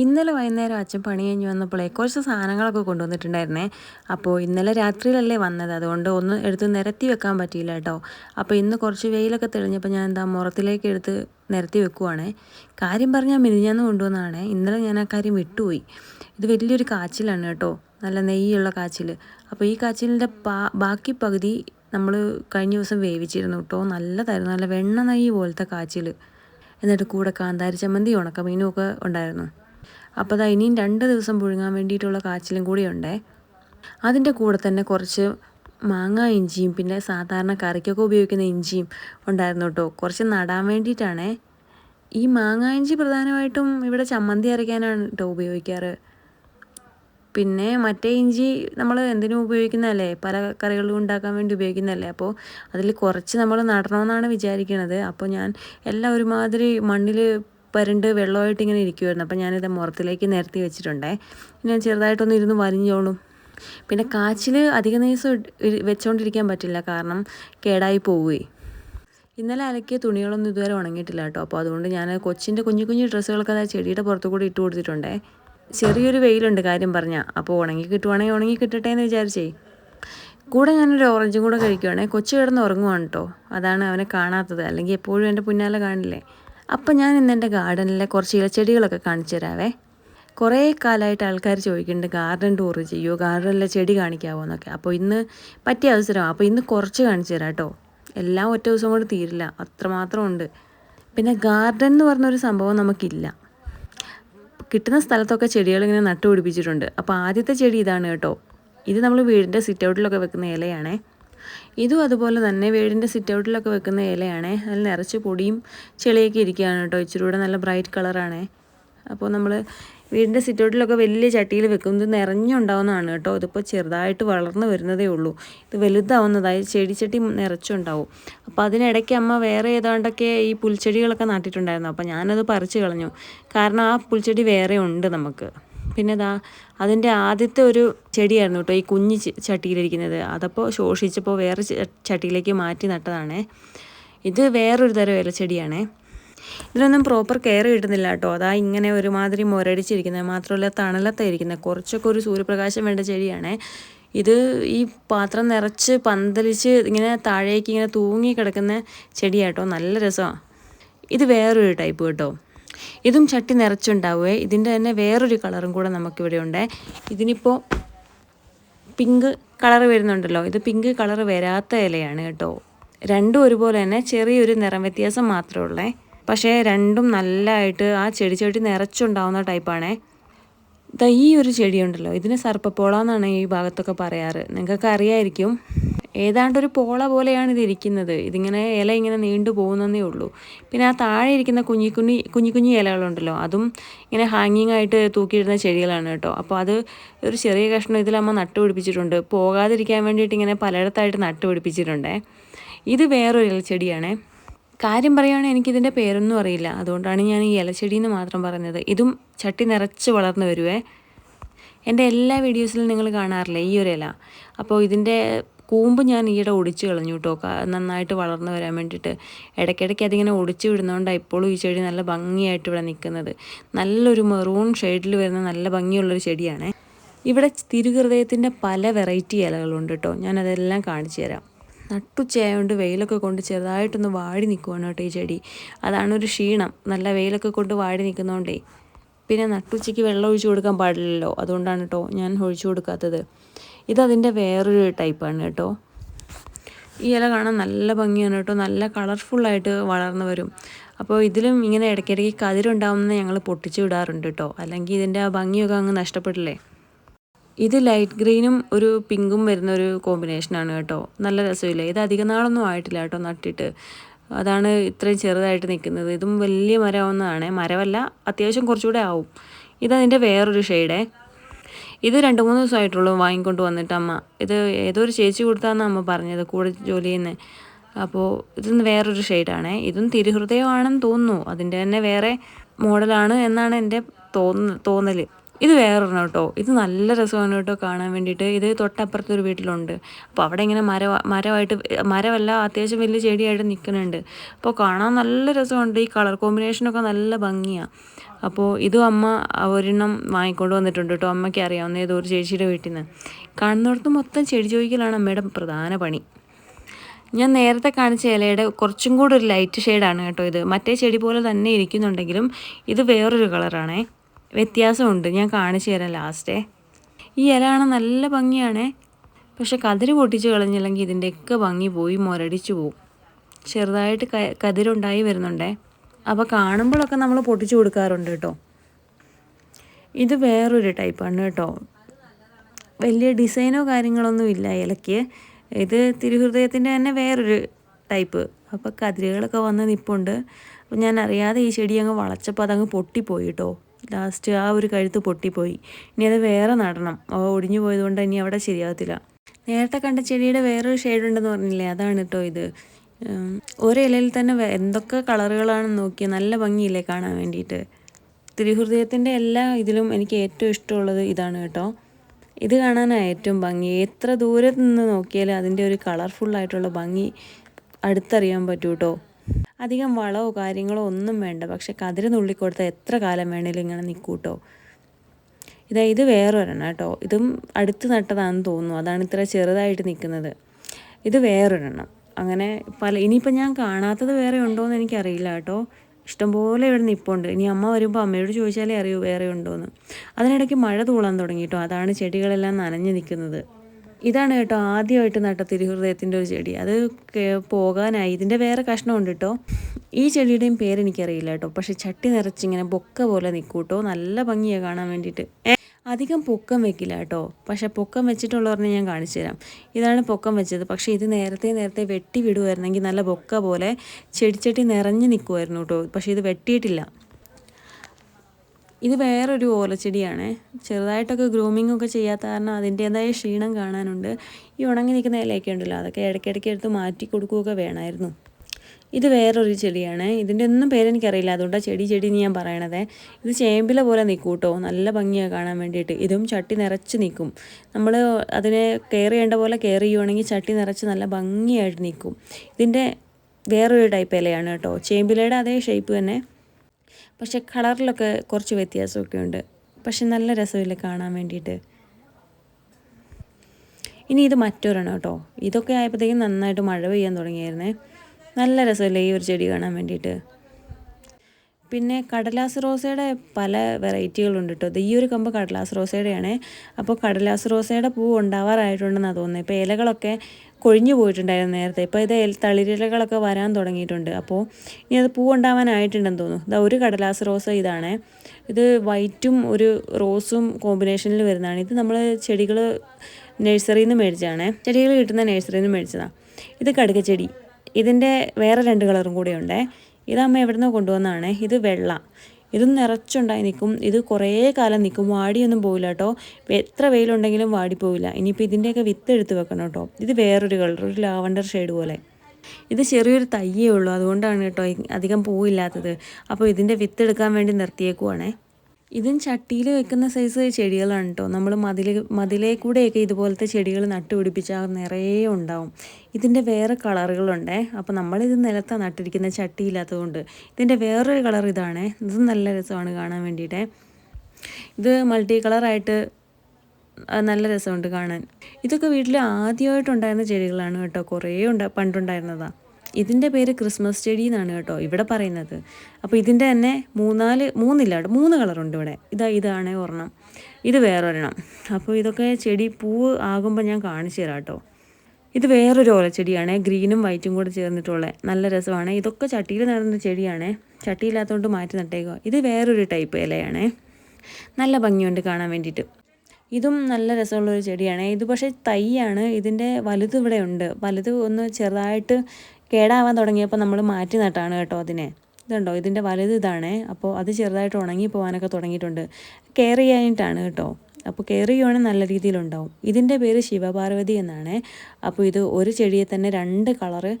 ഇന്നലെ വൈകുന്നേരം അച്ഛൻ പണി കഴിഞ്ഞ് വന്നപ്പോഴേ കുറച്ച് സാധനങ്ങളൊക്കെ കൊണ്ടുവന്നിട്ടുണ്ടായിരുന്നേ. അപ്പോൾ ഇന്നലെ രാത്രിയിലല്ലേ വന്നത്. അതുകൊണ്ട് ഒന്ന് എടുത്ത് നിരത്തി വെക്കാൻ പറ്റിയില്ല കേട്ടോ. അപ്പോൾ ഇന്ന് കുറച്ച് വെയിലൊക്കെ തെളിഞ്ഞപ്പോൾ ഞാൻ എന്താ മുറത്തിലേക്ക് എടുത്ത് നിരത്തി വെക്കുവാണേ. കാര്യം പറഞ്ഞാൽ മിനിഞ്ഞാന്ന് കൊണ്ടുവന്നതാണേ. ഇന്നലെ ഞാൻ ആ കാര്യം വിട്ടുപോയി. ഇത് വലിയൊരു കാച്ചിലാണ് കേട്ടോ. നല്ല നെയ്യുള്ള കാച്ചിൽ. അപ്പോൾ ഈ കാച്ചിലിന്റെ ബാക്കി പകുതി നമ്മൾ കഴിഞ്ഞ ദിവസം വേവിച്ചിരുന്നു കേട്ടോ. നല്ലതായിരുന്നു. നല്ല വെണ്ണ നെയ്യ് പോലത്തെ കാച്ചിൽ. എന്നിട്ട് കൂടെ കാന്താരി ചമ്മന്തി ഉണക്കമീനും ഒക്കെ ഉണ്ടായിരുന്നു. അപ്പോൾ അതാ ഇനിയും രണ്ട് ദിവസം പുഴുങ്ങാൻ വേണ്ടിയിട്ടുള്ള കാച്ചിലും കൂടി ഉണ്ടേ. അതിന്റെ കൂടെ തന്നെ കുറച്ച് മാങ്ങ ഇഞ്ചിയും പിന്നെ സാധാരണ കറിക്കൊക്കെ ഉപയോഗിക്കുന്ന ഇഞ്ചിയും ഉണ്ടായിരുന്നു കേട്ടോ. കുറച്ച് നടാൻ വേണ്ടിയിട്ടാണേ. ഈ മാങ്ങ ഇഞ്ചി പ്രധാനമായിട്ടും ഇവിടെ ചമ്മന്തി അരയ്ക്കാനാണ് കേട്ടോ ഉപയോഗിക്കാറ്. പിന്നെ മറ്റേ ഇഞ്ചി നമ്മൾ എന്തിനും ഉപയോഗിക്കുന്നതല്ലേ? പല കറികളും ഉണ്ടാക്കാൻ വേണ്ടി ഉപയോഗിക്കുന്നതല്ലേ? അപ്പോൾ അതിൽ കുറച്ച് നമ്മൾ നടണമെന്നാണ് വിചാരിക്കുന്നത് അപ്പോൾ ഞാൻ എല്ലാം ഒരുമാതിരി മണ്ണിൽ പരണ്ട് വെള്ളമായിട്ട് ഇങ്ങനെ ഇരിക്കുമായിരുന്നു അപ്പോൾ ഞാനിത് മുറത്തിലേക്ക് നിരത്തി വെച്ചിട്ടുണ്ടേ. ഞാൻ ചെറുതായിട്ടൊന്ന് ഇരുന്ന് വരിഞ്ഞോളും. പിന്നെ കാച്ചിൽ അധിക ദിവസം വെച്ചുകൊണ്ടിരിക്കാൻ പറ്റില്ല. കാരണം കേടായി പോവുകയെ ഇന്നലെ അലക്കിയ തുണികളൊന്നും ഇതുവരെ ഉണങ്ങിയിട്ടില്ല കേട്ടോ. അപ്പോൾ അതുകൊണ്ട് ഞാൻ കൊച്ചിന്റെ കുഞ്ഞു കുഞ്ഞു ഡ്രസ്സുകളൊക്കെ അതായത് ചെടിയുടെ പുറത്തു കൂടി ഇട്ട് കൊടുത്തിട്ടുണ്ടേ. ചെറിയൊരു വെയിലുണ്ട് കാര്യം പറഞ്ഞാൽ അപ്പോൾ ഉണങ്ങി കിട്ടുവാണെങ്കിൽ ഉണങ്ങി കിട്ടട്ടെ എന്ന് വിചാരിച്ചേ. കൂടെ ഞാനൊരു ഓറഞ്ചും കൂടെ കഴിക്കുവാണേ. കൊച്ചു കിടന്ന് ഉറങ്ങുവാണ് കേട്ടോ. അതാണ് അവനെ കാണാത്തത്. അല്ലെങ്കിൽ എപ്പോഴും എന്റെ പിന്നാലെ കാണില്ലേ. അപ്പം ഞാൻ ഇന്ന് എന്റെ ഗാർഡനിലെ കുറച്ച് ഇലച്ചെടികളൊക്കെ കാണിച്ചു തരാവേ. കുറേ കാലമായിട്ട് ആൾക്കാർ ചോദിക്കുന്നുണ്ട് ഗാർഡൻ ടൂർ ചെയ്യുമോ ഗാർഡനിലെ ചെടി കാണിക്കാവോ? എന്നൊക്കെ. അപ്പോൾ ഇന്ന് പറ്റിയ അവസരം. അപ്പോൾ ഇന്ന് കുറച്ച് കാണിച്ചു തരാം കേട്ടോ. എല്ലാം ഒറ്റ ദിവസം കൊണ്ട് തീരില്ല. അത്രമാത്രം ഉണ്ട്. പിന്നെ ഗാർഡൻ എന്ന് പറഞ്ഞൊരു സംഭവം നമുക്കില്ല. കിട്ടുന്ന സ്ഥലത്തൊക്കെ ചെടികൾ ഇങ്ങനെ നട്ടുപിടിപ്പിച്ചിട്ടുണ്ട്. അപ്പോൾ ആദ്യത്തെ ചെടി ഇതാണ് കേട്ടോ. ഇത് നമ്മൾ വീടിന്റെ സിറ്റ് ഔട്ടിലൊക്കെ വെക്കുന്ന ഇലയാണേ. ഇതും അതുപോലെ തന്നെ വീടിന്റെ സിറ്റ് ഔട്ടിലൊക്കെ വെക്കുന്ന ഇലയാണേ. അതിൽ നിറച്ച് പൊടിയും ചെളിയൊക്കെ ഇരിക്കുകയാണ് കേട്ടോ. ഇച്ചിരി കൂടെ നല്ല ബ്രൈറ്റ് കളറാണേ അപ്പോൾ നമ്മൾ വീടിന്റെ സിറ്റൗട്ടിലൊക്കെ വലിയ ചട്ടിയിൽ വെക്കും. ഇത് നിറഞ്ഞുണ്ടാവുന്നതാണ് കേട്ടോ. ഇതിപ്പോൾ ചെറുതായിട്ട് വളർന്നു വരുന്നതേ ഉള്ളൂ. ഇത് വലുതാവുന്നതായി ചെടിച്ചട്ടി നിറച്ചുണ്ടാവും. അപ്പോൾ അതിനിടയ്ക്ക് അമ്മ വേറെ ഏതാണ്ടൊക്കെ ഈ പുൽച്ചെടികളൊക്കെ നട്ടിട്ടുണ്ടായിരുന്നു. അപ്പോൾ ഞാനത് പറിച്ചു കളഞ്ഞു. കാരണം ആ പുൽച്ചെടി വേറെ ഉണ്ട് നമുക്ക്. പിന്നെ ഇതാ അതിന്റെ ആദ്യത്തെ ഒരു ചെടിയായിരുന്നു കേട്ടോ ഈ കുഞ്ഞ് ചട്ടിയിലിരിക്കുന്നത്. അതപ്പോൾ ശോഷിച്ചപ്പോൾ വേറെ ചട്ടിയിലേക്ക് മാറ്റി നട്ടതാണേ. ഇത് വേറൊരു തരം ഇലച്ചെടിയാണേ ഇതിനൊന്നും പ്രോപ്പർ കെയർ കിട്ടുന്നില്ല കേട്ടോ. അതാ ഇങ്ങനെ ഒരുമാതിരി മുരടിച്ചിരിക്കുന്നത്. മാത്രമല്ല തണലത്തായിരിക്കുന്നത്. കുറച്ചൊക്കെ ഒരു സൂര്യപ്രകാശം വേണ്ട ചെടിയാണേ. ഇത് ഈ പാത്രം നിറച്ച് പന്തലിച്ച് ഇങ്ങനെ താഴേക്ക് ഇങ്ങനെ തൂങ്ങി കിടക്കുന്ന ചെടിയാട്ടോ. നല്ല രസമാണ് ഇത് വേറൊരു ടൈപ്പ് കേട്ടോ. ഇതും ചട്ടി നിറച്ചുണ്ടാവുക ഇതിന്റെ തന്നെ വേറൊരു കളറും കൂടെ നമുക്കിവിടെ ഉണ്ട് ഇതിനിപ്പോൾ പിങ്ക് കളർ വരുന്നുണ്ടല്ലോ. ഇത് പിങ്ക് കളർ വരാത്ത ഇലയാണ് കേട്ടോ. രണ്ടും ഒരുപോലെ തന്നെ ചെറിയൊരു നിറം വ്യത്യാസം മാത്രമേ ഉള്ളേ. പക്ഷേ രണ്ടും നല്ലതായിട്ട് ആ ചെടി ചെടി നിറച്ചുണ്ടാവുന്ന ടൈപ്പാണേ. ഇതാ ഈ ഒരു ചെടിയുണ്ടല്ലോ. ഇതിന് സർപ്പപ്പോള എന്നാണ് ഈ ഭാഗത്തൊക്കെ പറയാറ്. നിങ്ങൾക്കൊക്കെ അറിയായിരിക്കും ഏതാണ്ടൊരു പോള പോലെയാണ് ഇത് ഇരിക്കുന്നത്. ഇതിങ്ങനെ ഇല ഇങ്ങനെ നീണ്ടു പോകുന്നതേ ഉള്ളൂ. പിന്നെ ആ താഴെ ഇരിക്കുന്ന കുഞ്ഞി കുഞ്ഞി കുഞ്ഞി കുഞ്ഞി ഇലകളുണ്ടല്ലോ. അതും ഇങ്ങനെ ഹാങ്ങിങ് ആയിട്ട് തൂക്കിയിടുന്ന ചെടികളാണ് കേട്ടോ. അപ്പോൾ അത് ഒരു ചെറിയ കഷ്ണം ഇതിലമ്മ നട്ടുപിടിപ്പിച്ചിട്ടുണ്ട് പോകാതിരിക്കാൻ വേണ്ടിയിട്ട് ഇങ്ങനെ പലയിടത്തായിട്ട് നട്ടുപിടിപ്പിച്ചിട്ടുണ്ടേ ഇത് വേറൊരു ചെടിയാണേ. കാര്യം പറയുകയാണെങ്കിൽ എനിക്കിതിന്റെ പേരൊന്നും അറിയില്ല. അതുകൊണ്ടാണ് ഞാൻ ഈ ഇലച്ചെടി എന്ന് മാത്രം പറഞ്ഞത്. ഇതും ചട്ടി നിറച്ച് വളർന്നു വരുവേ. എന്റെ എല്ലാ വീഡിയോസിലും നിങ്ങൾ കാണാറില്ല ഈ ഒരു ഇല? അപ്പോൾ ഇതിന്റെ കൂമ്പ് ഞാൻ ഈയിടെ ഒടിച്ചു കളഞ്ഞു കേട്ടോ നന്നായിട്ട് വളർന്നു വരാൻ വേണ്ടിയിട്ട്. ഇടയ്ക്കിടയ്ക്ക് അതിങ്ങനെ ഒടിച്ചു വിടുന്നതുകൊണ്ടാണ് ഇപ്പോഴും ഈ ചെടി നല്ല ഭംഗിയായിട്ട് ഇവിടെ നിൽക്കുന്നത്. നല്ലൊരു മെറൂൺ ഷെയ്ഡിൽ വരുന്ന നല്ല ഭംഗിയുള്ളൊരു ചെടിയാണ്. ഇവിടെ തിരുഹൃദയത്തിന്റെ പല വെറൈറ്റി ഇലകളുണ്ട് കേട്ടോ ഞാനതെല്ലാം കാണിച്ചു തരാം. നട്ടുച്ചയായതുകൊണ്ട് വെയിലൊക്കെ കൊണ്ട് ചെറുതായിട്ടൊന്ന് വാടി നിൽക്കുവാണ് കേട്ടോ ഈ ചെടി. അതാണ് ഒരു ക്ഷീണം. നല്ല വെയിലൊക്കെ കൊണ്ട് വാടി നിൽക്കുന്നതുകൊണ്ടേ പിന്നെ നട്ടുച്ചയ്ക്ക് വെള്ളം ഒഴിച്ചു കൊടുക്കാൻ പാടില്ലല്ലോ. അതുകൊണ്ടാണ് കേട്ടോ ഞാൻ ഒഴിച്ചു കൊടുക്കാത്തത്. ഇതതിന്റെ വേറൊരു ടൈപ്പാണ് കേട്ടോ. ഈ ഇല കാണാൻ നല്ല ഭംഗിയാണ് കേട്ടോ. നല്ല കളർഫുള്ളായിട്ട് വളർന്നു വരും. അപ്പോൾ ഇതിലും ഇങ്ങനെ ഇടയ്ക്കിടയ്ക്ക് കതിരുണ്ടാവുമെന്ന് ഞങ്ങൾ പൊട്ടിച്ചു വിടാറുണ്ട് കേട്ടോ. അല്ലെങ്കിൽ ഇതിന്റെ ആ ഭംഗിയൊക്കെ അങ്ങ് നഷ്ടപ്പെട്ടില്ലേ ഇത് ലൈറ്റ് ഗ്രീനും ഒരു പിങ്കും വരുന്ന ഒരു കോമ്പിനേഷനാണ് കേട്ടോ. നല്ല രസമില്ല? ഇത് അധിക നാളൊന്നും ആയിട്ടില്ല കേട്ടോ നട്ടിട്ട്. അതാണ് ഇത്രയും ചെറുതായിട്ട് നിൽക്കുന്നത്. ഇതും വലിയ മരമാവുന്നതാണ്. മരമല്ല അത്യാവശ്യം കുറച്ചുകൂടെ ആവും. ഇതതിന്റെ വേറൊരു ഷെയ്ഡേ ഇത് രണ്ട് മൂന്ന് ദിവസമായിട്ടുള്ളൂ വാങ്ങിക്കൊണ്ട് വന്നിട്ട് അമ്മ. ഇത് ഏതോ ഒരു ചേച്ചി കൊടുത്താന്ന് അമ്മ പറഞ്ഞത് കൂടെ ജോലി ചെയ്യുന്നത് അപ്പോൾ ഇതൊന്ന് വേറൊരു ഷെയ്ഡാണ് ഇതും തിരുഹൃദയമാണെന്ന് തോന്നുന്നു. അതിന്റെ തന്നെ വേറെ മോഡലാണ് എന്നാണ് എന്റെ തോന്ന തോന്നൽ ഇത് വേറൊരെണ്ണം കേട്ടോ. ഇത് നല്ല രസമാണ് കേട്ടോ കാണാൻ വേണ്ടിയിട്ട്. ഇത് തൊട്ടപ്പുറത്തൊരു വീട്ടിലുണ്ട്. അപ്പോൾ അവിടെ ഇങ്ങനെ മര മരമായിട്ട് മരമല്ല അത്യാവശ്യം വലിയ ചെടിയായിട്ട് നിൽക്കുന്നുണ്ട് അപ്പോൾ കാണാൻ നല്ല രസമുണ്ട്. ഈ കളർ കോമ്പിനേഷനൊക്കെ നല്ല ഭംഗിയാണ് അപ്പോൾ ഇതും അമ്മ ഒരെണ്ണം വാങ്ങിക്കൊണ്ട് വന്നിട്ടുണ്ട് കേട്ടോ. അമ്മയ്ക്ക് അറിയാവുന്ന ഏതോ ഒരു ചേച്ചിയുടെ വീട്ടിൽ നിന്ന് കാണുന്നിടത്ത് മൊത്തം ചെടി ചോദിക്കലാണ് അമ്മയുടെ പ്രധാന പണി. ഞാൻ നേരത്തെ കാണിച്ച ഇലയുടെ കുറച്ചും കൂടെ ഒരു ലൈറ്റ് ഷെയ്ഡാണ് കേട്ടോ ഇത്. മറ്റേ ചെടി പോലെ തന്നെ ഇരിക്കുന്നുണ്ടെങ്കിലും ഇത് വേറൊരു കളറാണേ വ്യത്യാസമുണ്ട്. ഞാൻ കാണിച്ചു തരാം ലാസ്റ്റേ. ഈ ഇല കാണാൻ നല്ല ഭംഗിയാണേ. പക്ഷെ കതിര് പൊട്ടിച്ച് കളഞ്ഞില്ലെങ്കിൽ ഇതിന്റെയൊക്കെ ഭംഗി പോയി മുരടിച്ചു പോവും. ചെറുതായിട്ട് കതിരുണ്ടായി വരുന്നുണ്ടേ. അപ്പോൾ കാണുമ്പോഴൊക്കെ നമ്മൾ പൊട്ടിച്ചു കൊടുക്കാറുണ്ട് കേട്ടോ. ഇത് വേറൊരു ടൈപ്പാണ് കേട്ടോ. വലിയ ഡിസൈനോ കാര്യങ്ങളൊന്നും ഇല്ല ഇലയ്ക്ക്. ഇത് തിരുഹൃദയത്തിന്റെ തന്നെ വേറൊരു ടൈപ്പ്. അപ്പോൾ കതിരുകളൊക്കെ വന്ന് നിപ്പുണ്ട്. അപ്പോൾ ഞാൻ അറിയാതെ ഈ ചെടി അങ്ങ് വളച്ചപ്പോൾ അതങ്ങ് പൊട്ടിപ്പോയി കേട്ടോ. ലാസ്റ്റ് ആ ഒരു കഴുത്ത് പൊട്ടിപ്പോയി. ഇനി അത് വേറെ നടണം. അവ ഒടിഞ്ഞു പോയതുകൊണ്ട് ഇനി അവിടെ ശരിയാകത്തില്ല നേരത്തെ കണ്ട ചെടിയുടെ വേറൊരു ഷെയ്ഡ് ഉണ്ടെന്ന് പറഞ്ഞില്ലേ? അതാണ് കേട്ടോ ഇത്. ഒരു ഇലയിൽ തന്നെ എന്തൊക്കെ കളറുകളാണെന്ന് നോക്കി നല്ല ഭംഗിയില്ലേ കാണാൻ വേണ്ടിയിട്ട്. തിരുഹൃദയത്തിന്റെ എല്ലാ ഇതിലും എനിക്ക് ഏറ്റവും ഇഷ്ടമുള്ളത് ഇതാണ് കേട്ടോ ഇത് കാണാനാണ് ഏറ്റവും ഭംഗി. എത്ര ദൂരത്ത് നിന്ന് നോക്കിയാലും അതിന്റെ ഒരു കളർഫുള്ളായിട്ടുള്ള ഭംഗി അടുത്തറിയാൻ പറ്റൂ കേട്ടോ അധികം വളമോ കാര്യങ്ങളോ ഒന്നും വേണ്ട. പക്ഷെ കതിര് നുള്ളിക്കൊടുത്താൽ എത്ര കാലം വേണേലും ഇങ്ങനെ നിൽക്കൂട്ടോ ഇതാ ഇത് വേറൊരെണ്ണം കേട്ടോ. ഇതും അടുത്ത് നട്ടതാണെന്ന് തോന്നുന്നു. അതാണ് ഇത്ര ചെറുതായിട്ട് നിൽക്കുന്നത്. ഇത് വേറൊരെണ്ണം. അങ്ങനെ പല ഇനിയിപ്പോൾ ഞാൻ കാണാത്തത് വേറെ ഉണ്ടോ എന്ന് എനിക്കറിയില്ല കേട്ടോ. ഇഷ്ടംപോലെ ഇവിടെ നിപ്പുണ്ട്. ഇനി അമ്മ വരുമ്പോൾ അമ്മയോട് ചോദിച്ചാലേ അറിയൂ വേറെ ഉണ്ടോയെന്ന് അതിനിടയ്ക്ക് മഴ തൂളാൻ തുടങ്ങി കേട്ടോ. അതാണ് ചെടികളെല്ലാം നനഞ്ഞു നിൽക്കുന്നത്. ഇതാണ് കേട്ടോ ആദ്യമായിട്ട് നട്ട തിരുഹൃദയത്തിന്റെ ഒരു ചെടി. അത് പോകാനായി. ഇതിന്റെ വേറെ കഷ്ണമുണ്ട് കേട്ടോ. ഈ ചെടിയുടെയും പേരെനിക്കറിയില്ല കേട്ടോ. പക്ഷെ ചട്ടി നിറച്ചിങ്ങനെ ബൊക്ക പോലെ നിൽക്കൂട്ടോ നല്ല ഭംഗിയാണ് കാണാൻ വേണ്ടിയിട്ട്. അധികം പൊക്കം വെക്കില്ല കേട്ടോ. പക്ഷേ പൊക്കം വെച്ചിട്ടുള്ളവരെ ഞാൻ കാണിച്ചു തരാം. ഇതാണ് പൊക്കം വെച്ചത്. പക്ഷേ ഇത് നേരത്തെ നേരത്തെ വെട്ടി വിടുമായിരുന്നെങ്കിൽ നല്ല പൊക്ക പോലെ ചെടിച്ചട്ടി നിറഞ്ഞു നിൽക്കുമായിരുന്നു കേട്ടോ. പക്ഷേ ഇത് വെട്ടിയിട്ടില്ല. ഇത് വേറൊരു ഓലച്ചെടിയാണ്. ചെറുതായിട്ടൊക്കെ ഗ്രൂമിംഗ് ഒക്കെ ചെയ്യാത്ത കാരണം അതിന്റേതായ ക്ഷീണം കാണാനുണ്ട്. ഈ ഉണങ്ങി നിൽക്കുന്ന ഇലയൊക്കെ ഉണ്ടല്ലോ അതൊക്കെ ഇടയ്ക്കിടയ്ക്ക് എടുത്ത് മാറ്റി കൊടുക്കുകയൊക്കെ വേണമായിരുന്നു. ഇത് വേറൊരു ചെടിയാണ്. ഇതിന്റെ ഒന്നും പേരെനിക്കറിയില്ല. അതുകൊണ്ടാണ് ചെടി ചെടി എന്ന് ഞാൻ പറയണത്. ഇത് ചേമ്പില പോലെ നിൽക്കും കേട്ടോ. നല്ല ഭംഗിയാണ് കാണാൻ വേണ്ടിയിട്ട്. ഇതും ചട്ടി നിറച്ച് നിൽക്കും. നമ്മൾ അതിനെ കെയർ ചെയ്യേണ്ട പോലെ കെയർ ചെയ്യുവാണെങ്കിൽ ചട്ടി നിറച്ച് നല്ല ഭംഗിയായിട്ട് നിൽക്കും. ഇതിന്റെ വേറൊരു ടൈപ്പ് ഇലയാണ് കേട്ടോ. ചേമ്പിലയുടെ അതേ ഷേപ്പ് തന്നെ. പക്ഷേ കളറിലൊക്കെ കുറച്ച് വ്യത്യാസമൊക്കെ ഉണ്ട് പക്ഷെ നല്ല രസമില്ല കാണാൻ വേണ്ടിയിട്ട്. ഇനി ഇത് മറ്റൊരെണ്ണം കേട്ടോ. ഇതൊക്കെ ആയപ്പോഴത്തേക്കും നന്നായിട്ട് മഴ പെയ്യാൻ തുടങ്ങിയായിരുന്നേ. നല്ല രസമല്ലേ ഈ ഒരു ചെടി കാണാൻ വേണ്ടിയിട്ട്. പിന്നെ കടലാസ് റോസയുടെ പല വെറൈറ്റികളുണ്ട് കേട്ടോ. ഈ ഒരു കമ്പ് കടലാസ് റോസയുടെയാണ്. അപ്പോൾ കടലാസ് റോസയുടെ പൂ ഉണ്ടാവാറായിട്ടുണ്ടെന്നാണ് തോന്നുന്നത് ഇപ്പോൾ ഇലകളൊക്കെ കൊഴിഞ്ഞു പോയിട്ടുണ്ടായിരുന്നു നേരത്തെ. ഇപ്പോൾ ഇത് തളിരിലകളൊക്കെ വരാൻ തുടങ്ങിയിട്ടുണ്ട്. അപ്പോൾ ഇനി അത് പൂ ഉണ്ടാവാനായിട്ടുണ്ടെന്ന് തോന്നുന്നു. ഇതാ ഒരു കടലാസ് റോസ ഇതാണ്. ഇത് വൈറ്റും ഒരു റോസും കോമ്പിനേഷനിൽ വരുന്നതാണ്. ഇത് നമ്മൾ ചെടികൾ നഴ്സറിയിൽ നിന്ന് മേടിച്ചതാണ്. ചെടികൾ കിട്ടുന്ന നഴ്സറിയിൽ നിന്ന് മേടിച്ചതാണ് ഇത് കടുക്കച്ചെടി ഇതിന്റെ വേറെ രണ്ട് കളറും കൂടെ ഉണ്ടേ. ഇതമ്മ എവിടെ നിന്ന് കൊണ്ടുവന്നതാണ്. ഇത് വെള്ള. ഇത് നിറച്ചുണ്ടായി നിൽക്കും. ഇത് കുറേ കാലം നിൽക്കും. വാടിയൊന്നും പോവില്ല കേട്ടോ. എത്ര വെയിലുണ്ടെങ്കിലും വാടിപ്പോവില്ല ഇനിയിപ്പോൾ ഇതിന്റെയൊക്കെ വിത്ത് എടുത്ത് വെക്കണം കേട്ടോ. ഇത് വേറൊരു കളർ ഒരു ലാവണ്ടർ ഷെയ്ഡ് പോലെ. ഇത് ചെറിയൊരു തയ്യേ ഉള്ളൂ. അതുകൊണ്ടാണ് കേട്ടോ അധികം പൂവില്ലാത്തത്. അപ്പോൾ ഇതിന്റെ വിത്ത് എടുക്കാൻ വേണ്ടി നിർത്തിയേക്കുവാണേ. ഇതും ചട്ടിയിൽ വെക്കുന്ന സൈസ് ചെടികളാണ് കേട്ടോ നമ്മൾ മതിൽ മതിലേ കൂടെയൊക്കെ ഇതുപോലത്തെ ചെടികൾ നട്ടുപിടിപ്പിച്ചാൽ നിറയെ ഉണ്ടാവും. ഇതിന്റെ വേറെ കളറുകളുണ്ടേ. അപ്പോൾ നമ്മളിത് നിലത്താണ് നട്ടിരിക്കുന്ന ചട്ടിയില്ലാത്തതുകൊണ്ട്. ഇതിന്റെ വേറൊരു കളർ ഇതാണ്. ഇതും നല്ല രസമാണ് കാണാൻ വേണ്ടിയിട്ട്. ഇത് മൾട്ടി കളറായിട്ട് നല്ല രസമുണ്ട് കാണാൻ. ഇതൊക്കെ വീട്ടിൽ ആദ്യമായിട്ടുണ്ടായിരുന്ന ചെടികളാണ് കേട്ടോ. കുറേ ഉണ്ട് പണ്ടുണ്ടായിരുന്നതാണ് ഇതിന്റെ പേര് ക്രിസ്മസ് ചെടി എന്നാണ് കേട്ടോ ഇവിടെ പറയുന്നത്. അപ്പോൾ ഇതിന്റെ തന്നെ മൂന്നാൽ മൂന്നില്ല കേട്ടോ മൂന്ന് കളറുണ്ട് ഇവിടെ. ഇതാ ഇതാണ് ഒരെണ്ണം. ഇത് വേറൊരെണ്ണം. അപ്പോൾ ഇതൊക്കെ ചെടി പൂവ് ആകുമ്പോൾ ഞാൻ കാണിച്ചു തരാം കേട്ടോ. ഇത് വേറൊരു ഓലച്ചെടിയാണ് ഗ്രീനും വൈറ്റും കൂടെ ചേർന്നിട്ടുള്ള. നല്ല രസമാണ്. ഇതൊക്കെ ചട്ടിയിൽ നടന്ന ചെടിയാണ്. ചട്ടിയില്ലാത്തതുകൊണ്ട് മാറ്റി നട്ടേക്കുക ഇത് വേറൊരു ടൈപ്പ് ഇലയാണ്. നല്ല ഭംഗിയുണ്ട് കാണാൻ വേണ്ടിയിട്ട്. ഇതും നല്ല രസമുള്ളൊരു ചെടിയാണ്. ഇത് പക്ഷേ തൈയാണ്. ഇതിന്റെ വലുത് ഇവിടെ ഉണ്ട്. വലുത് ഒന്ന് ചെറുതായിട്ട് കേടാവാൻ തുടങ്ങിയപ്പോൾ നമ്മൾ മാറ്റി നട്ടാണ് കേട്ടോ അതിനെ. ഇതുണ്ടോ? ഇതിന്റെ വലുത് ഇതാണ്. അപ്പോൾ അത് ചെറുതായിട്ട് ഉണങ്ങി പോകാനൊക്കെ തുടങ്ങിയിട്ടുണ്ട്. കെയർ ചെയ്യാനായിട്ടാണ് കേട്ടോ. അപ്പോൾ കെയർ ചെയ്യുവാണെങ്കിൽ നല്ല രീതിയിലുണ്ടാവും. ഇതിന്റെ പേര് ശിവപാർവതി എന്നാണ്. അപ്പോൾ ഇത് ഒരു ചെടിയെ തന്നെ രണ്ട് കളറ്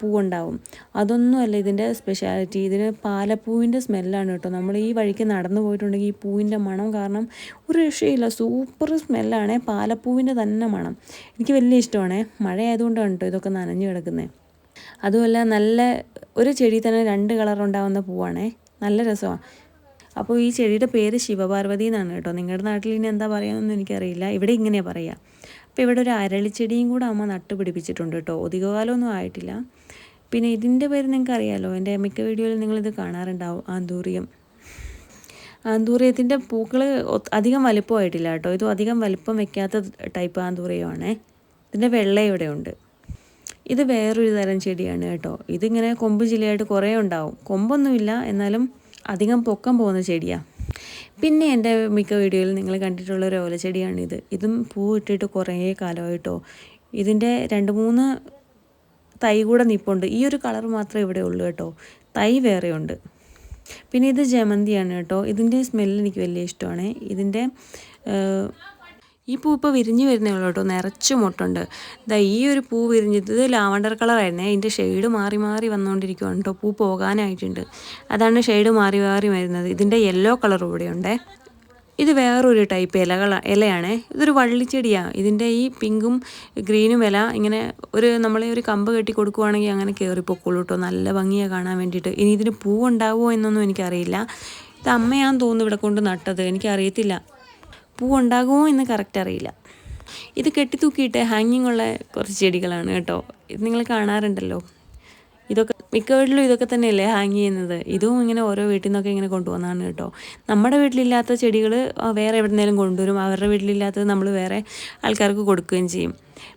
പൂവുണ്ടാവും. അതൊന്നുമല്ല ഇതിന്റെ സ്പെഷ്യാലിറ്റി ഇതിന് പാലപ്പൂവിന്റെ സ്മെല്ലാണ് കേട്ടോ. നമ്മൾ ഈ വഴിക്ക് നടന്നു പോയിട്ടുണ്ടെങ്കിൽ ഈ പൂവിന്റെ മണം കാരണം ഒരു രക്ഷയില്ല. സൂപ്പർ സ്മെല്ലാണ് പാലപ്പൂവിന്റെ തന്നെ മണം. എനിക്ക് വലിയ ഇഷ്ടമാണ്. മഴ ആയതുകൊണ്ടാണ് കേട്ടോ ഇതൊക്കെ നനഞ്ഞു കിടക്കുന്നത്. അതുമല്ല നല്ല ഒരു ചെടി തന്നെ രണ്ട് കളർ ഉണ്ടാവുന്ന പൂവാണേ. നല്ല രസമാണ് അപ്പോൾ ഈ ചെടിയുടെ പേര് ശിവപാർവതി എന്നാണ് കേട്ടോ. നിങ്ങളുടെ നാട്ടിൽ ഇനി എന്താ പറയുകയെന്നൊന്നും എനിക്കറിയില്ല. ഇവിടെ ഇങ്ങനെയാണ് പറയുക അപ്പോൾ ഇവിടെ ഒരു അരളിച്ചെടിയും കൂടെ അമ്മ നട്ട് പിടിപ്പിച്ചിട്ടുണ്ട് കേട്ടോ. അധികകാലമൊന്നും ആയിട്ടില്ല. പിന്നെ ഇതിന്റെ പേര് നിങ്ങൾക്ക് അറിയാമല്ലോ എന്റെ മിക്ക വീഡിയോയിൽ നിങ്ങളിത് കാണാറുണ്ടാവും. ആന്തൂറിയം. ആന്തൂറിയത്തിന്റെ പൂക്കൾ അധികം വലിപ്പമായിട്ടില്ല കേട്ടോ. ഇത് അധികം വലിപ്പം വെക്കാത്ത ടൈപ്പ് ആന്തൂറിയമാണേ. ഇതിന്റെ വെള്ള ഇവിടെ ഉണ്ട് ഇത് വേറൊരു തരം ചെടിയാണ് കേട്ടോ. ഇതിങ്ങനെ കൊമ്പ് ചിലയായിട്ട് കുറേ ഉണ്ടാവും. കൊമ്പൊന്നുമില്ല എന്നാലും അധികം പൊക്കം പോകുന്ന ചെടിയാണ് പിന്നെ എന്റെ മിക്ക വീഡിയോയിൽ നിങ്ങൾ കണ്ടിട്ടുള്ള ഒരു ഓലച്ചെടിയാണിത് ഇതും പൂ ഇട്ടിട്ട് കുറേ കാലമായിട്ടോ. ഇതിന്റെ രണ്ട് മൂന്ന് തൈ കൂടെ നിപ്പുണ്ട്. ഈ ഒരു കളർ മാത്രമേ ഇവിടെ ഉള്ളൂ കേട്ടോ. തൈ വേറെ ഉണ്ട് പിന്നെ ഇത് ജമന്തിയാണ് കേട്ടോ. ഇതിന്റെ സ്മെല്ല് എനിക്ക് വലിയ ഇഷ്ടമാണ്. ഇതിന്റെ ഈ പൂ ഇപ്പോൾ വിരിഞ്ഞ് വരുന്നേ ഉള്ളൂ കേട്ടോ. നിറച്ച് മുട്ടുണ്ട്. ഇതാ ഈ ഒരു പൂ വിരിഞ്ഞത് ഇത് ലാവണ്ടർ കളറായിരുന്നേ അതിന്റെ ഷെയ്ഡ് മാറി മാറി വന്നുകൊണ്ടിരിക്കുകയാണ് കേട്ടോ. പൂ പോകാനായിട്ടുണ്ട്. അതാണ് ഷെയ്ഡ് മാറി മാറി വരുന്നത്. ഇതിന്റെ യെല്ലോ കളർ ഉണ്ടേ ഇത് വേറൊരു ടൈപ്പ് ഇലകള ഇലയാണേ. ഇതൊരു വള്ളിച്ചെടിയാണ് ഇതിന്റെ ഈ പിങ്കും ഗ്രീനും ഇല ഇങ്ങനെ ഒരു നമ്മളെ ഒരു കമ്പ് കെട്ടി കൊടുക്കുവാണെങ്കിൽ അങ്ങനെ കയറിപ്പോക്കുള്ളൂ കേട്ടോ. നല്ല ഭംഗിയാണ് കാണാൻ വേണ്ടിയിട്ട്. ഇനി ഇതിന് പൂ ഉണ്ടാവുമോ എന്നൊന്നും എനിക്കറിയില്ല. ഇത് അമ്മയാന്ന് തോന്നുന്നു ഇവിടെ കൊണ്ട് നട്ടത്. എനിക്കറിയത്തില്ല. പൂ ഉണ്ടാകുമോ എന്ന് കറക്റ്റ് അറിയില്ല. ഇത് കെട്ടിത്തൂക്കിയിട്ട് ഹാങ്ങിങ് ഉള്ള കുറച്ച് ചെടികളാണ് കേട്ടോ. ഇത് നിങ്ങൾ കാണാറുണ്ടല്ലോ. ഇതൊക്കെ മിക്ക വീട്ടിലും ഇതൊക്കെ തന്നെയല്ലേ ഹാങ് ചെയ്യുന്നത്. ഇതും ഇങ്ങനെ ഓരോ വീട്ടിൽ നിന്നൊക്കെ ഇങ്ങനെ കൊണ്ടുപോകുന്നതാണ് കേട്ടോ. നമ്മുടെ വീട്ടിലില്ലാത്ത ചെടികൾ വേറെ എവിടെ നിന്നെങ്കിലും കൊണ്ടുവരും. അവരുടെ വീട്ടിലില്ലാത്തത് നമ്മൾ വേറെ ആൾക്കാർക്ക് കൊടുക്കുകയും ചെയ്യും.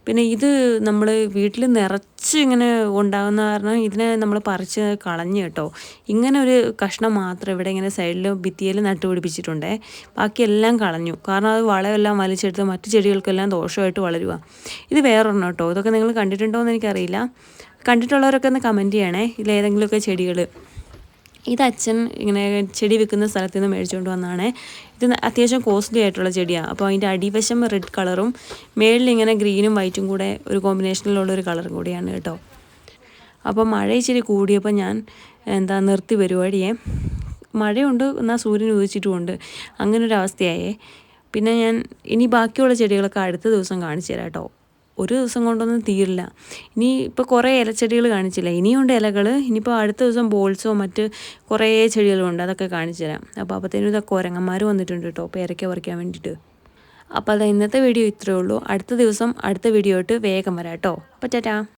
പിന്നെ ഇത് നമ്മൾ വീട്ടിൽ നിറച്ച് ഇങ്ങനെ ഉണ്ടാകുന്ന കാരണം ഇതിനെ നമ്മൾ പറിച്ച് കളഞ്ഞു കേട്ടോ. ഇങ്ങനെ ഒരു കഷ്ണം മാത്രം ഇവിടെ ഇങ്ങനെ സൈഡിൽ ഭിത്തിയിൽ നട്ടുപിടിപ്പിച്ചിട്ടുണ്ടേ ബാക്കിയെല്ലാം കളഞ്ഞു. കാരണം അത് വളമെല്ലാം വലിച്ചെടുത്ത് മറ്റു ചെടികൾക്കെല്ലാം ദോഷമായിട്ട് വളരുക ഇത് വേറൊരെണ്ണം കേട്ടോ. ഇതൊക്കെ നിങ്ങൾ കണ്ടിട്ടുണ്ടോ എന്ന് എനിക്കറിയില്ല. കണ്ടിട്ടുള്ളവരൊക്കെ ഒന്ന് കമന്റ് ചെയ്യണേ. ഇതിലേതെങ്കിലുമൊക്കെ ചെടികൾ ഇത് അച്ഛൻ ഇങ്ങനെ ചെടി വിൽക്കുന്ന സ്ഥലത്ത് നിന്ന് മേടിച്ചുകൊണ്ട് വന്നതാണ് ഇത് അത്യാവശ്യം കോസ്റ്റ്ലി ആയിട്ടുള്ള ചെടിയാണ് അപ്പോൾ അതിന്റെ അടിവശം റെഡ് കളറും മേളിൽ ഇങ്ങനെ ഗ്രീനും വൈറ്റും കൂടെ ഒരു കോമ്പിനേഷനിലുള്ള ഒരു കളറും കൂടിയാണ് കേട്ടോ. അപ്പോൾ മഴ ഇച്ചിരി കൂടിയപ്പോൾ ഞാൻ എന്താ നിർത്തി പരിപാടിയെ. മഴയുണ്ട് എന്നാൽ സൂര്യൻ ഉദിച്ചിട്ടുമുണ്ട്. അങ്ങനെ ഒരു അവസ്ഥയായേ പിന്നെ ഞാൻ ഇനി ബാക്കിയുള്ള ചെടികളൊക്കെ അടുത്ത ദിവസം കാണിച്ചു തരാം കേട്ടോ. ഒരു ദിവസം കൊണ്ടൊന്നും തീരില്ല. ഇനി ഇപ്പോൾ കുറേ ഇലച്ചെടികൾ കാണിച്ചില്ല? ഇനിയുണ്ട് ഇലകൾ ഇനിയിപ്പോൾ അടുത്ത ദിവസം ബോൾസോ മറ്റ് കുറേ ചെടികളുണ്ട് അതൊക്കെ കാണിച്ചു തരാം അപ്പോൾ അപ്പോഴത്തേനും ഇതൊക്കെ കുരങ്ങന്മാർ വന്നിട്ടുണ്ട് കേട്ടോ പേരയ്ക്ക പറിക്കാൻ വേണ്ടിയിട്ട് അപ്പോൾ അത് ഇന്നത്തെ വീഡിയോ ഇത്രയേ ഉള്ളൂ. അടുത്ത ദിവസം അടുത്ത വീഡിയോ ആയിട്ട് വേഗം വരാം കേട്ടോ അപ്പോൾ ടാറ്റാ.